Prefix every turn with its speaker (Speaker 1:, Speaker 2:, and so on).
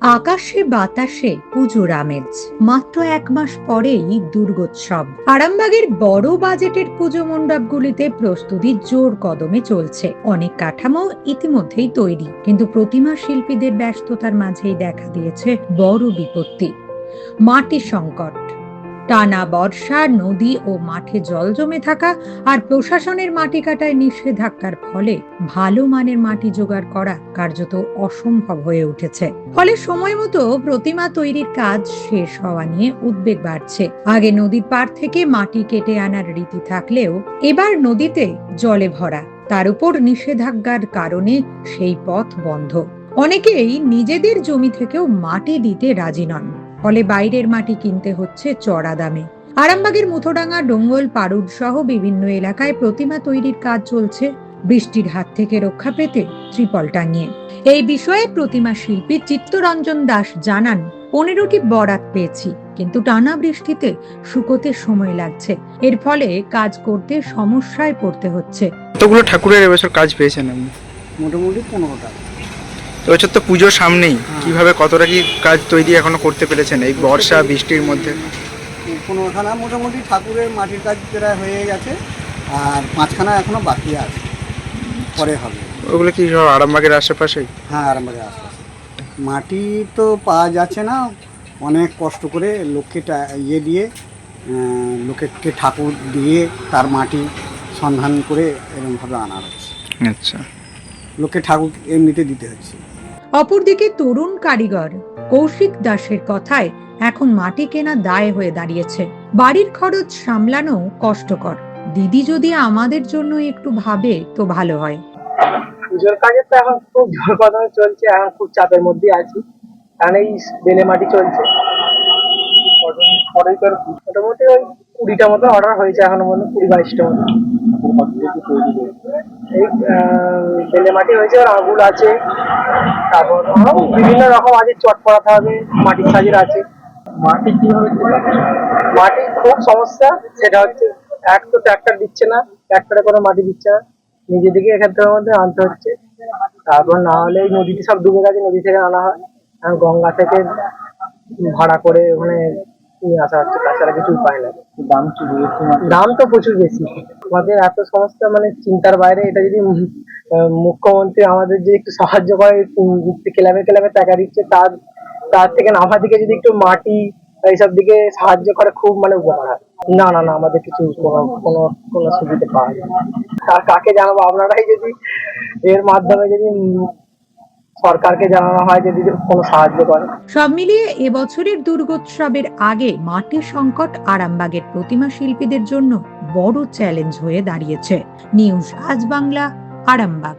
Speaker 1: আকাশে বাতাসে পুজোর আমেজ। মাত্র এক মাস পরেই দুর্গোৎসব। আরামবাগের বড় বাজেটের পুজো মণ্ডপগুলিতে প্রস্তুতি জোর কদমে চলছে। অনেক কাঠামো ইতিমধ্যেই তৈরি, কিন্তু প্রতিমা শিল্পীদের ব্যস্ততার মাঝেই দেখা দিয়েছে বড় বিপত্তি। মাটি সংকট। টানা বর্ষা, নদী ও মাঠে জল জমে থাকা আর প্রশাসনের মাটি কাটায় নিষেধাজ্ঞার ফলে ভালো মানের মাটি জোগাড় করা কার্যত অসম্ভব হয়ে উঠেছে। ফলে সময় মতো প্রতিমা তৈরির কাজ শেষ হওয়া নিয়ে উদ্বেগ বাড়ছে। আগে নদীর পাড় থেকে মাটি কেটে আনার রীতি থাকলেও এবার নদীতে জলে ভরা। তার উপর নিষেধাজ্ঞার কারণে সেই পথ বন্ধ। অনেকেই নিজেদের জমি থেকেও মাটি দিতে রাজি নন। ফলে বাইরের মাটি কিনতে হচ্ছে চড়া দামে। আরামবাগের মুথোডাঙ্গা ডোঙ্গল পারুড সহ বিভিন্ন এলাকায় প্রতিমা তৈরির কাজ চলছে বৃষ্টির হাত থেকে রক্ষা পেতে ত্রিপল টাঙিয়ে। এই বিষয়ে প্রতিমা শিল্পী চিত্তরঞ্জন দাস জানান পনেরোটি বরাত পেয়েছি কিন্তু টানা বৃষ্টিতে শুকোতে সময় লাগছে। এর ফলে কাজ করতে সমস্যায় পড়তে হচ্ছে।
Speaker 2: কতগুলো ঠাকুরের এবছর কাজ পেয়েছেন আপনি?
Speaker 3: মোটামুটি পনেরোটা।
Speaker 2: এবছর তো পুজোর সামনেই। কীভাবে কতটা কি কাজ তৈরি এখনও করতে পেরেছেন এই বর্ষা বৃষ্টির মধ্যে?
Speaker 3: পনেরোখানা মোটামুটি ঠাকুরের মাটির কাজ প্রায় হয়ে গেছে আর পাঁচখানা এখনও বাকি আছে। পরে হবে।
Speaker 2: ওগুলো কি সব আরামবাগের আশেপাশেই?
Speaker 3: হ্যাঁ আরামবাগের আশপাশে। মাটি তো পাওয়া যাচ্ছে না অনেক কষ্ট করে লোককে ইয়ে দিয়ে লোকেরকে ঠাকুর দিয়ে তার মাটি সন্ধান করে এরকমভাবে আনা হচ্ছে।
Speaker 2: আচ্ছা।
Speaker 3: লোককে ঠাকুর এমনিতে দিতে হচ্ছে।
Speaker 1: অপরদিকে তরুণ কারিগর কৌশিক দাসের কথায় এখন মাটি কেনা দায় হয়ে দাঁড়িয়েছে। বাড়ির খরচ সামলানো কষ্টকর। দিদি যদি আমাদের জন্য একটু ভাবে তো ভালো হয়।
Speaker 4: পুজোর কাজে তো এখন খুব জোর কদমে চলছে, এখন খুব চাপের মধ্যেই আছি। কারণ এই বেলে মাটি চলছে। মোটামুটি ওই কুড়িটা মতো অর্ডার হয়েছে এখনও মধ্যে কুড়ি বাইশটা মতো। এই বেলে মাটি হয়েছে আগুল আছে। তারপর বিভিন্ন রকম আছে চট পড়াতে হবে মাটির সাজের আছে। মাটি কীভাবে মাটি খুব সমস্যা সেটা হচ্ছে এক তো ট্রাক্টর দিচ্ছে না ট্রাক্টরে কোনো মাটি দিচ্ছে না। নিজে দিকে এখানটার মধ্যে আনতে হচ্ছে। তারপর না হলে এই নদীতে সব ডুবে গেছে নদী থেকে আনা হয়। আর গঙ্গা থেকে ভাড়া করে ওখানে নিয়ে আসা হচ্ছে তাছাড়া কিছু উপায় নাই দাম তো প্রচুর বেশি। আমাদের এত সমস্যা মানে চিন্তার বাইরে এটা যদি মুখ্যমন্ত্রী আমাদের যে একটু সাহায্য করে ক্লাবে ক্লাবে টাকা দিচ্ছে, তার তার থেকে দিকে যদি একটু মাটি এইসব দিকে সাহায্য করে, খুব মানে উপকার হয়। না না না, আমাদের কিছু কোনো কোনো সুবিধা পাওয়া যায়। আর কাকে জানাব? আপনারাই যদি এর মাধ্যমে যদি সরকারকে জানানো হয় যদি কোনো সাহায্য করে।
Speaker 1: সব মিলিয়ে এবছরের দুর্গোৎসবের আগে মাটির সংকট আরামবাগের প্রতিমা শিল্পীদের জন্য বড় চ্যালেঞ্জ হয়ে দাঁড়িয়েছে। নিউজ আজ বাংলা, আরামবাগ।